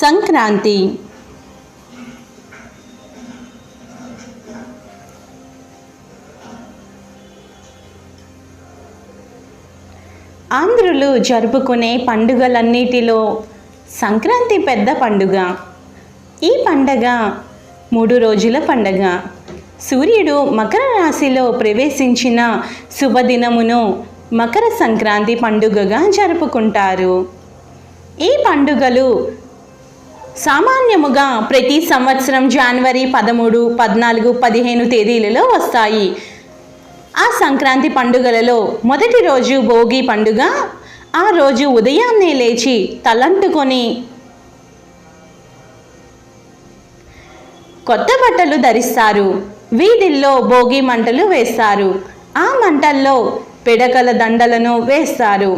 సంక్రాంతి. ఆంధ్రులు జరుపుకునే పండుగలన్నిటిలో సంక్రాంతి పెద్ద పండుగ. ఈ పండగ మూడు రోజుల పండగ. సూర్యుడు మకర రాశిలో ప్రవేశించిన శుభదినమును మకర సంక్రాంతి పండుగగా జరుపుకుంటారు. ఈ పండుగలు సామాన్యముగా ప్రతి సంవత్సరం జనవరి పదమూడు పద్నాలుగు పదిహేను తేదీలలో వస్తాయి. ఆ సంక్రాంతి పండుగలలో మొదటి రోజు భోగి పండుగ. ఆ రోజు ఉదయాన్నే లేచి తలంటుకొని కొత్త బట్టలు ధరిస్తారు. వీధిల్లో భోగి మంటలు వేస్తారు. ఆ మంటల్లో పిడకల దండలను వేస్తారు.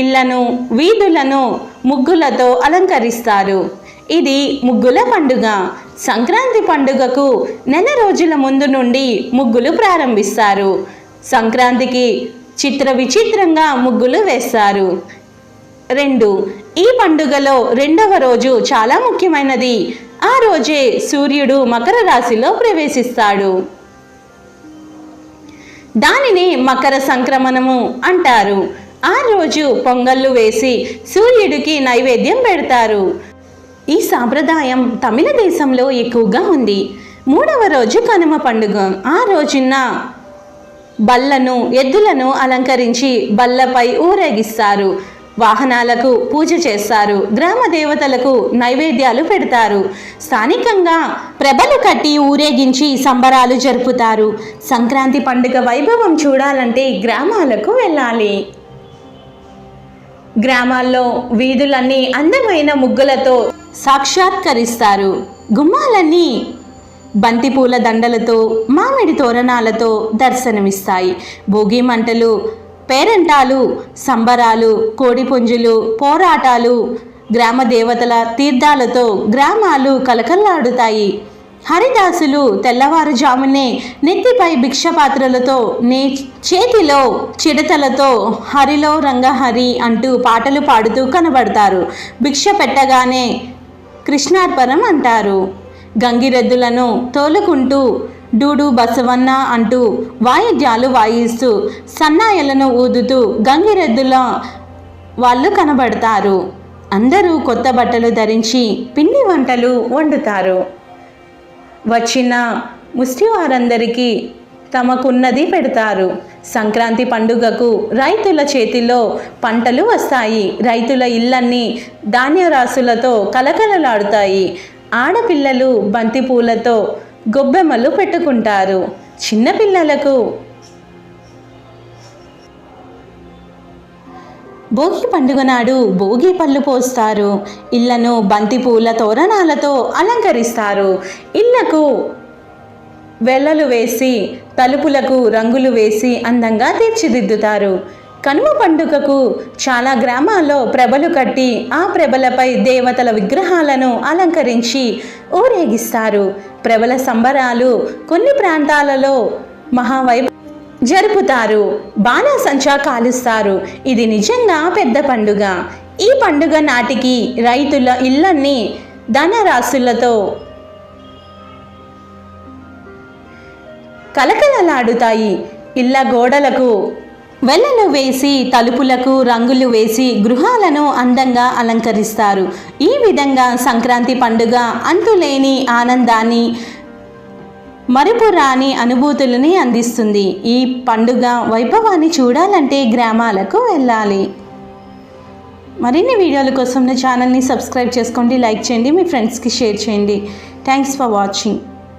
ఇళ్ళను వీధులను ముగ్గులతో అలంకరిస్తారు. ఇది ముగ్గుల పండుగ. సంక్రాంతి పండుగకు నెల రోజుల ముందు నుండి ముగ్గులు ప్రారంభిస్తారు. సంక్రాంతికి చిత్ర విచిత్రంగా ముగ్గులు వేస్తారు. రెండు ఈ పండుగలో రెండవ రోజు చాలా ముఖ్యమైనది. ఆ రోజే సూర్యుడు మకర రాశిలో ప్రవేశిస్తాడు. దానిని మకర సంక్రమణము అంటారు. ఆ రోజు పొంగళ్ళు వేసి సూర్యుడికి నైవేద్యం పెడతారు. ఈ సాంప్రదాయం తమిళ దేశంలో ఎక్కువగా ఉంది. మూడవ రోజు కనుమ పండుగ. ఆ రోజున బల్లను ఎద్దులను అలంకరించి బల్లపై ఊరేగిస్తారు. వాహనాలకు పూజ చేస్తారు. గ్రామ దేవతలకు నైవేద్యాలు పెడతారు. స్థానికంగా ప్రభలు కట్టి ఊరేగించి సంబరాలు జరుపుతారు. సంక్రాంతి పండుగ వైభవం చూడాలంటే గ్రామాలకు వెళ్ళాలి. గ్రామాల్లో వీధులన్నీ అందమైన ముగ్గులతో సాక్షాత్కరిస్తారు. గుమ్మాలన్నీ బంతిపూల దండలతో మామిడి తోరణాలతో దర్శనమిస్తాయి. భోగి మంటలు పేరంటాలు సంబరాలు కోడిపుంజులు పోరాటాలు గ్రామ దేవతల తీర్థాలతో గ్రామాలు కలకల్లాడుతాయి. హరిదాసులు తెల్లవారుజామునే నెత్తిపై భిక్షపాత్రలతో నే చేతిలో చిడతలతో హరిలో రంగహరి అంటూ పాటలు పాడుతూ కనబడతారు. భిక్ష పెట్టగానే కృష్ణార్పణం అంటారు. గంగిరెద్దులను తోలుకుంటూ డూడు బసవన్న అంటూ వాయిద్యాలు వాయిస్తూ సన్నాయలను ఊదుతూ గంగిరెద్దుల వాళ్ళు కనబడతారు. అందరూ కొత్త బట్టలు ధరించి పిండి వంటలు వండుతారు. వచ్చిన ముష్టి వారందరికీ తమకున్నది పెడతారు. సంక్రాంతి పండుగకు రైతుల చేతిలో పంటలు వస్తాయి. రైతుల ఇళ్ళన్నీ ధాన్యరాశులతో కలకలలాడుతాయి. ఆడపిల్లలు బంతిపూలతో గొబ్బెమ్మలు పెట్టుకుంటారు. చిన్నపిల్లలకు భోగి పండుగ నాడు భోగి పళ్ళు పోస్తారు. ఇళ్ళను బంతిపూల తోరణాలతో అలంకరిస్తారు. ఇళ్ళకు వెల్లలు వేసి తలుపులకు రంగులు వేసి అందంగా తీర్చిదిద్దుతారు. కనుమ పండుగకు చాలా గ్రామాల్లో ప్రభలు కట్టి ఆ ప్రభలపై దేవతల విగ్రహాలను అలంకరించి ఊరేగిస్తారు. ప్రభల సంబరాలు కొన్ని ప్రాంతాలలో మహావైభ జరుపుతారు. బాణాసంచా కాలుస్తారు. ఇది నిజంగా పెద్ద పండుగ. ఈ పండుగ నాటికి రైతుల ఇళ్ళన్నీ ధనరాశులతో కలకలలాడుతాయి. ఇళ్ళ గోడలకు వెల్లలు వేసి తలుపులకు రంగులు వేసి గృహాలను అందంగా అలంకరిస్తారు. ఈ విధంగా సంక్రాంతి పండుగ అంతులేని ఆనందాన్ని మరుపురాని అనుభూతులని అందిస్తుంది. ఈ పండుగ వైభవాన్ని చూడాలంటే గ్రామాలకు వెళ్ళాలి. మరిన్ని వీడియోల కోసం నా ఛానల్ని సబ్స్క్రైబ్ చేసుకోండి లైక్ చేయండి మీ ఫ్రెండ్స్కి షేర్ చేయండి. Thanks for watching.